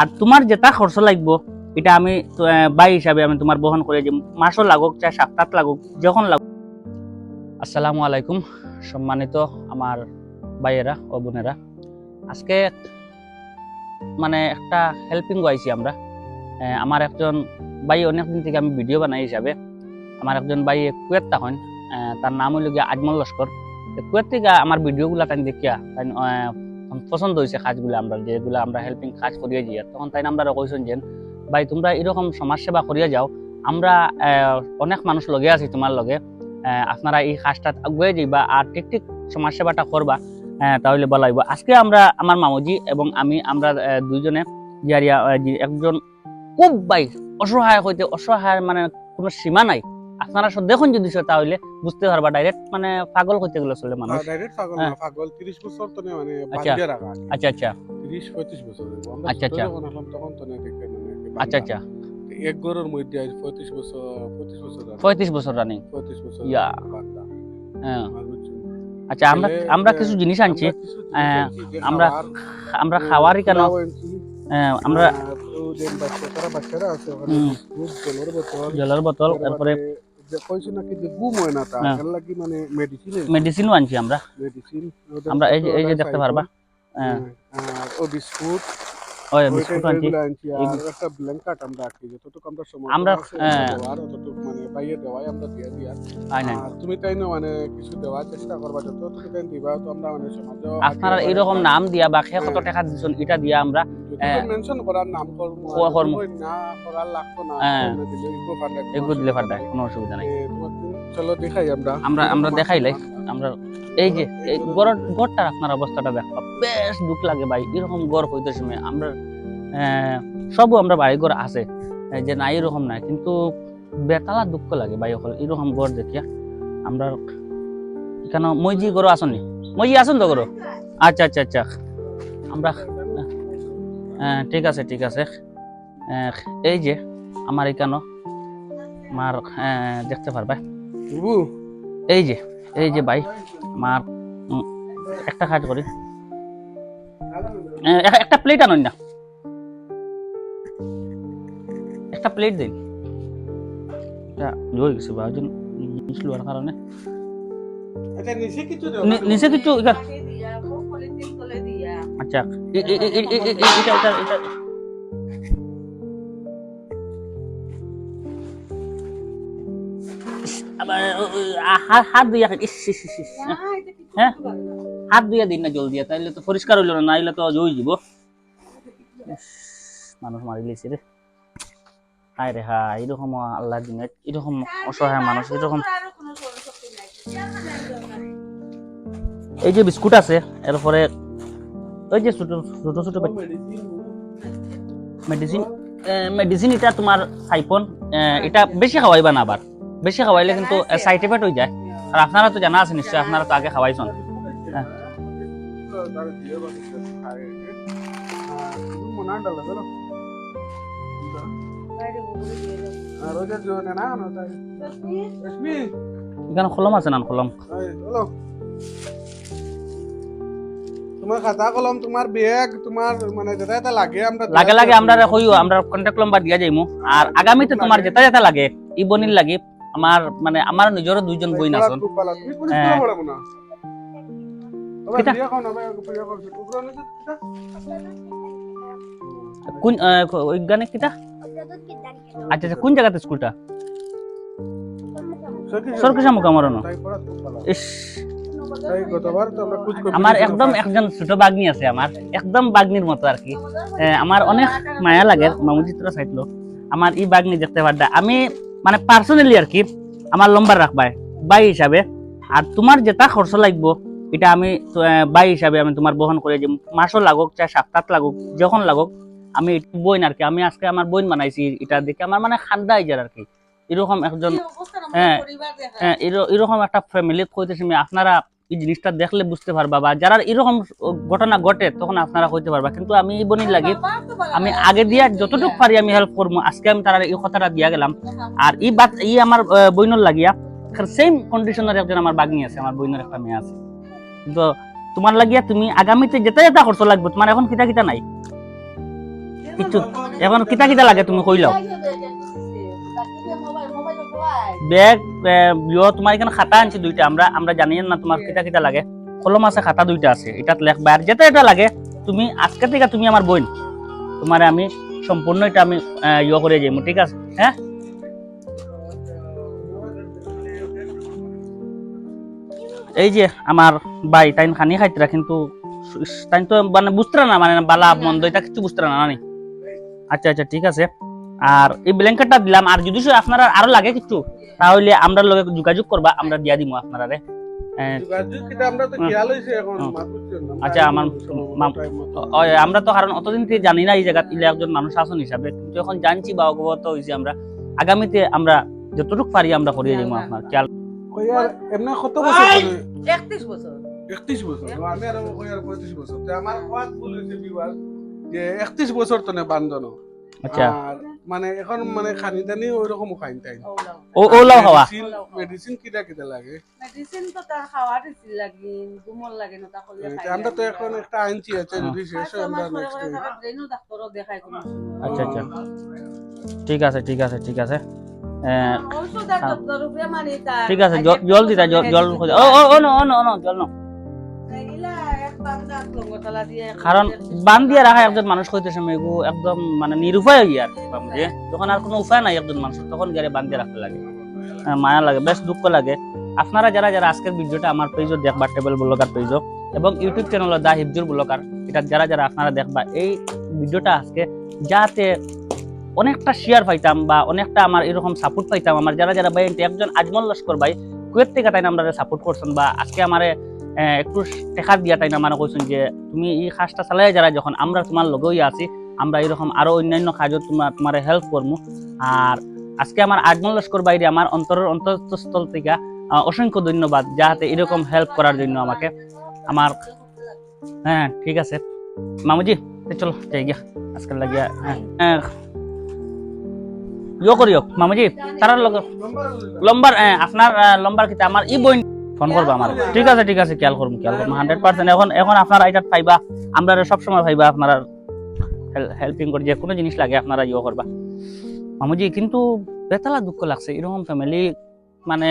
আর তোমার যেটা খরচ লাগবো, এটা আমি বাই হিসাবে আমি তোমার বহন করে যে মাসও লাগুক চাই সপ্তাহ লাগুক, যখন লাগুক। আসসালামু আলাইকুম, সম্মানিত আমার ভাইয়েরা ও বোনেরা। আজকে মানে একটা হেল্পিং আইছি আমরা। আমার একজন ভাই অনেকদিন থেকে আমি ভিডিও বানাই হিসাবে। আমার একজন ভাই কুয়েত তখন তার নাম হইল গিয়া আজমল লস্কর। কুয়েত থেকে আমার ভিডিওগুলা তাই দেখিয়া তাই পছন্দ হয়েছে কাজগুলো আমরা যেগুলো আমরা হেল্পিং কাজ করিয়ে যাই। তখন তাই আমরা কইছেন যে ভাই তোমরা এরকম সমাজসেবা করিয়া যাও। আমরা অনেক মানুষ লগে আছি তোমার লগে। আপনারা এই কাজটা আগুয়ে যাইবা আর ঠিক ঠিক সমাজসেবাটা করবা। আহ, তাহলে ভালো হইব। আজকে আমরা আমার মামুজি এবং আমি আমরা দুইজনে জিয়ারিয়া একজন খুব ভাই অসহায় হইতে অসহায় মানে কোনো সীমা নাই। আপনারা দেখুন যদি তাহলে বুঝতে পারবা ডাইরেক্ট মানে পাগল হইতে গেলে চলে মানুষ। ডাইরেক্ট পাগল হ্যাঁ। না পাগল 30 বছর তো মানে আচ্ছা। রাখা আচ্ছা আচ্ছা। 30 35 বছর আমরা আচ্ছা, আচ্ছা। তখন তো না দেখতে মানে আচ্ছা আচ্ছা। এক গরুর মধ্যে 35 বছর 25 বছর রাখা। পঁয়ত্রিশ বছর রানিং। 35 বছর ইয়া। হ্যাঁ। আচ্ছা আমরা আমরা কিছু জিনিস আনছি। আমরা আহ, আমরা খাওয়ারই কেন আমরা জলের বোতল। তারপরে যে কইছো নাকি যে হয় না তা? হ্যাঁ। এর লাগি মানে মেডিসিন মেডিসিনও আনছি আমরা। মেডিসিন আমরা এই যে এই যে দেখতে পারবা। হ্যাঁ, আর ও বিস্কুট। ওই বিস্কুট আনছি। আর একটা ব্ল্যাঙ্কেট আমরা যতটুকু আমরা সময় আমরা- হ্যাঁ। ততটুকু মানে বাইরে দেওয়াই আমরা দিয়া দিয়া। আর তুমি তাই না মানে কিছু দেওয়ার চেষ্টা করবা যত তুমি তাই দিবা তো আমরা মানে সমাজে আপনারা এইরকম নাম দিয়া বা কত টাকা দিচ্ছেন এটা দিয়া আমরা হ্যাঁ। মেনশন করার নাম করব কোয়া না করার লাগতো না হ্যাঁ। দিলে পারবে কোনো অসুবিধা নাই। চলো দেখাই আমরা। আমরা আমরা এই যে এই গড় গড়টার আপনার অবস্থাটা দেখবা বেশ দুঃখ লাগে ভাই এরকম গড় হইতে সময় আমরা সবও আমরা বাড়ি ঘর আছে যে না এরকম নাই কিন্তু বেতালা দুঃখ লাগে ভাই অকল এরকম গড় দেখিয়া। আমরা এখানে মইজি গরু আসনি মইজি আসুন তো গরু আচ্ছা আচ্ছা আচ্ছা। আমরা ঠিক আছে ঠিক আছে। এই যে আমার এখানে আমার দেখতে পারবা? এই যে এই যে ভাই আমার একটা কাজ করি। একটা প্লেট আনুন না। একটা প্লেট দিন এটা হয়ে গেছে বা ওজন কারণে। আচ্ছা নিচে কিছু নিচে কিছু আচ্ছা এটা এটা এটা হাত- ইস, ইস, হ্যাঁ। হাত দিয়ে দিন না জল দিয়ে তাইলে তো পরিষ্কার হইল না নাইলে তো জই যাব মানুষ মারি লিছে রে। হায় রে হায় এরকম আল্লাহ দিনে এরকম অসহায় মানুষ এরকম এই যে বিস্কুট আছে এরপরে ওই যে ছোট ছোট ছোট মেডিসিন মেডিসিন এটা তোমার সাইফন এটা বেশি খাওয়াইবা না আবার। বেশি খাওয়াইলে কিন্তু সাইড এফেক্ট হয়ে যায়। আর আপনারা তো জানা আছে নিশ্চয় আপনারা তো আগে খাওয়াইছেন। হ্যাঁ। এখানে কলম আছে না কলম তোমার খাতা কলম তোমার ব্যাগ তোমার মানে যেটা যেটা লাগে আমরা লাগে লাগে আমরা কইও আমরা কন্টাক্ট নাম্বার দিয়া যাইমু। আর আগামীতে তোমার যেটা যেটা লাগে ই বনির লাগে আমার মানে আমার নিজেরও দুইজন বই না আছেন হ্যাঁ। কোন বৈজ্ঞানিক কিটা আচ্ছা আচ্ছা কোন জায়গাতে স্কুলটা? সরকারি মুকামরণ ইস। আমার একদম একজন ছোট বাগনি আছে আমার একদম বাগনির মতো আর কি। আমার অনেক মায়া লাগে মামুজিত্র চাইতলো আমার ই বাগনি দেখতে পারদা। আমি মানে পার্সোনালি আর কি আমার লম্বার রাখবাই বাই হিসাবে। আর তোমার যেটা খরচ লাগবো এটা আমি বাই হিসাবে আমি তোমার বহন করে যে মাসও লাগুক চাই সপ্তাহ লাগুক যখন লাগুক আমি বইন আর কি। আমি আজকে আমার বইন বানাইছি এটা দেখে আমার মানে খান্দা যায় আর কি। এরকম একজন হ্যাঁ, হ্যাঁ, এর- এরকম একটা ফ্যামিলিত কইতেছি আপনারা এই জিনিসটা দেখলে বুঝতে পারবা বা যারা এরকম ঘটনা ঘটে তখন আপনারা কইতে পারবা। কিন্তু আমি এই বনি লাগি আমি আগে দিয়া যতটুকু পারি আমি হেল্প করব আজকে আমি তারা এই কথাটা দিয়া গেলাম। আর এই বাত ই আমার বইনর লাগিয়া সেম কন্ডিশনের একজন আমার বাগনি আছে আমার বইনের একটা মেয়ে আছে। কিন্তু তোমার লাগিয়া তুমি আগামীতে যেটা যেটা খরচ লাগবে তোমার এখন কিতা কিতা নাই কিচ্ছু এখন কিতা কিতা লাগে তুমি কই লও ব্যাগ তোমার এখানে খাতা আনছি দুইটা। আমরা আমরা জানি না তোমার কিতা কিতা লাগে। কলম আছে, খাতা দুইটা আছে। যেটা এটা লাগে, তুমি আজকে থেকে তুমি আমার তোমারে আমি সম্পূর্ণ এটা আমি ইয়ে করে ঠিক আছে? হ্যাঁ এই যে আমার বাই, তাইন খানি খাইতরা কিন্তু তাইন তো মানে বুঝতে না মানে বালা মন্দ এটা কিছু বুঝতে না আচ্ছা আচ্ছা ঠিক আছে। আর এই ব্ল্যাঙ্কেটটা দিলাম আর যদি সে আপনারা আরও লাগে কিছু তাহলে আমরা লগে যোগাযোগ করবা আমরা দিয়া দিমু আপনারা রে যোগাযোগ কিটা আমরা তো খেয়াল হইছে এখন হুম। মাতুছেন না। আচ্ছা, আমার মাম- টাইম মতো। ওই আমরা তো কারণ অতদিন থেকে জানি না এই জায়গাত ইলে একজন মানুষ আসন হিসাবে কিন্তু এখন জানছি বা অবগত হয়েছি আমরা। আগামীতে আমরা যতটুকু পারি আমরা করিয়ে দিব আপনার খেয়াল। কই এমনি কত বছর ধরে? একত্রিশ বছর। একত্রিশ বছর? আমি আর কই আর পঁয়ত্রিশ বছর। তো আমার যে বছর তো বান্ধন। আচ্ছা। মানে এখন মানে খানি দানি ওই রকম খাইন তাই ও ওলাও হওয়া মেডিসিন কিটা কিটা লাগে? মেডিসিন তো তার খাওয়ার দিছিল লাগি গুমল লাগে না তাহলে তো আমরা তো এখন একটা আনছি আছে যদি শেষ হয় আমরা নেক্সট ব্রেনও দেখাই কোনো আচ্ছা আচ্ছা। ঠিক আছে ঠিক আছে ঠিক আছে। মানি তার। ঠিক আছে জল- দিতা জল জল ও ও ও ও নো ও নো জল নো। কারণ বান দিয়ে রাখা একজন মানুষ কইতেছে মেগু, একদম মানে নিরুপায় হয়ে আর বুঝে যখন আর কোনো উপায় নাই একজন মানুষ তখন গেলে বান দিয়ে রাখতে লাগে। মায়া লাগে, বেশ দুঃখ লাগে। আপনারা যারা যারা আজকের ভিডিওটা আমার পেজও দেখবা টেবল ব্লগার পেজও এবং YouTube channel the Hifzur blogger এটা যারা যারা আপনারা দেখবা, এই ভিডিওটা আজকে যাতে অনেকটা শেয়ার পাইতাম বা অনেকটা আমার এরকম সাপোর্ট পাইতাম, আমার যারা যারা ভাই, একজন আজমল লস্কর ভাই কুয়েত থেকে তাই আমরা সাপোর্ট করছেন বা আজকে আমারে একটু টেকা দিয়া তাই আমার কইছেন যে তুমি এই কাজটা চালাই যারা যখন আমরা তোমার লগেই আছি, আমরা এরকম আরও অন্যান্য কাজও তোমার তোমার হেল্প করব আর আজকে আমার আজমল লস্কর বাইরে আমার অন্তরের অন্তঃস্থল থেকে অসংখ্য ধন্যবাদ যাহাতে এরকম হেল্প করার জন্য আমাকে। আমার হ্যাঁ ঠিক আছে। মামুজি চলো, যাই গিয়া। আজকাল লাগিয়া হ্যাঁ। ইয়ে করিও মামুজি তারার লগে লম্বার আপনার লম্বার কিতা আমার ই বই ফোন করবা আমার। ঠিক আছে ঠিক আছে খেয়াল করব খেয়াল করব। হান্ড্রেড পার্সেন্ট এখন এখন আপনারা এটা পাইবা আমরা সবসময় পাইবা আপনারা হেল্পিং করে যে কোনো জিনিস লাগে আপনারা ইয়ে করবা। মামুজি কিন্তু বেতালা দুঃখ লাগছে এরকম ফ্যামিলি মানে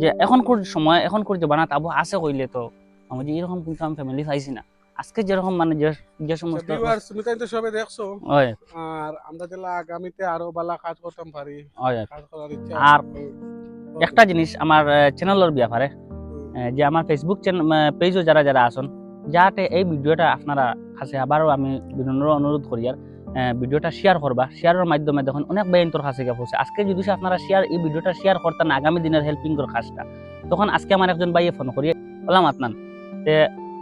যে এখনকার সময় এখনকার যে বানাত আবু আছে কইলে তো। মামুজি এরকম কিন্তু আমি ফ্যামিলি পাইছি না। আজকে যেরকম মানে যে যে সমস্ত বিবার তুমি তাই তো সবে দেখছ। ওই আর আমরা যেলা আগামীতে আরও বালা কাজ করতাম পারি। ওই কাজ করার ইচ্ছা আর একটা জিনিস আমার চ্যানেলের ব্যাপারে। যে আমার ফেসবুক পেজও যারা যারা আছেন যাতে এই ভিডিওটা আপনারা কাছে আবারও আমি বিনম্র অনুরোধ করি আর ভিডিওটা শেয়ার করবা। শেয়ারের মাধ্যমে দেখুন, অনেক বেইন্তর কাছে পৌঁছে। আজকে যদি আপনারা শেয়ার এই ভিডিওটা শেয়ার করতেন আগামী দিনের হেল্পিং করার কাজটা, তখন আজকে আমার একজন ভাইয়ে ফোন করি। বললাম আপনার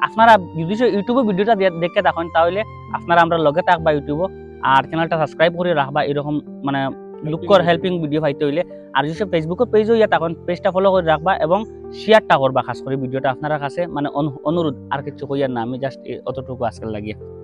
আপনারা যদি ইউটিউবে ভিডিওটা দেখে দেখেন তাহলে আপনারা আমরা লগে থাকবা ইউটিউবে আর চ্যানেলটা সাবস্ক্রাইব করে রাখবা, এরকম মানে লুকর হেল্পিং ভিডিও পাইতে হইলে। আর যদি ফেসবুকে পেজ হইয়া তখন পেজটা ফলো করে রাখবা এবং শেয়ারটা করবা খাস করে ভিডিওটা আপনার কাছে মানে অনু- অনুরোধ আর কিছু কইয়ার না, আমি জাস্ট অতটুকু আজকাল লাগিয়ে।